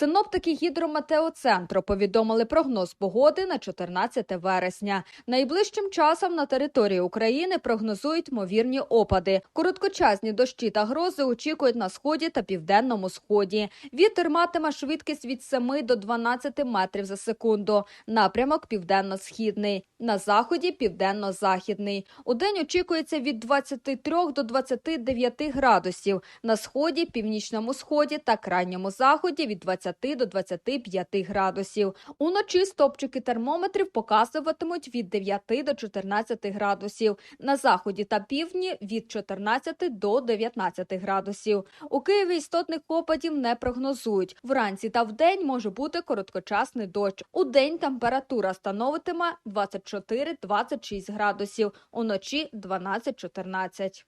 Синоптики гідрометеоцентру повідомили прогноз погоди на 14 вересня. Найближчим часом на території України прогнозують ймовірні опади. Короткочасні дощі та грози очікують на сході та південному сході. Вітер матиме швидкість від 7 до 12 метрів за секунду. Напрямок південно-східний. На заході південно-західний. У день очікується від 23 до 29 градусів. На сході, північному сході та крайньому заході від 20 до 25 градусів. Уночі стопчики термометрів показуватимуть від 9 до 14 градусів. На заході та півдні від 14 до 19 градусів. У Києві істотних опадів не прогнозують. Вранці та вдень може бути короткочасний дощ. У день температура становитиме 24-26 градусів, уночі 12-14.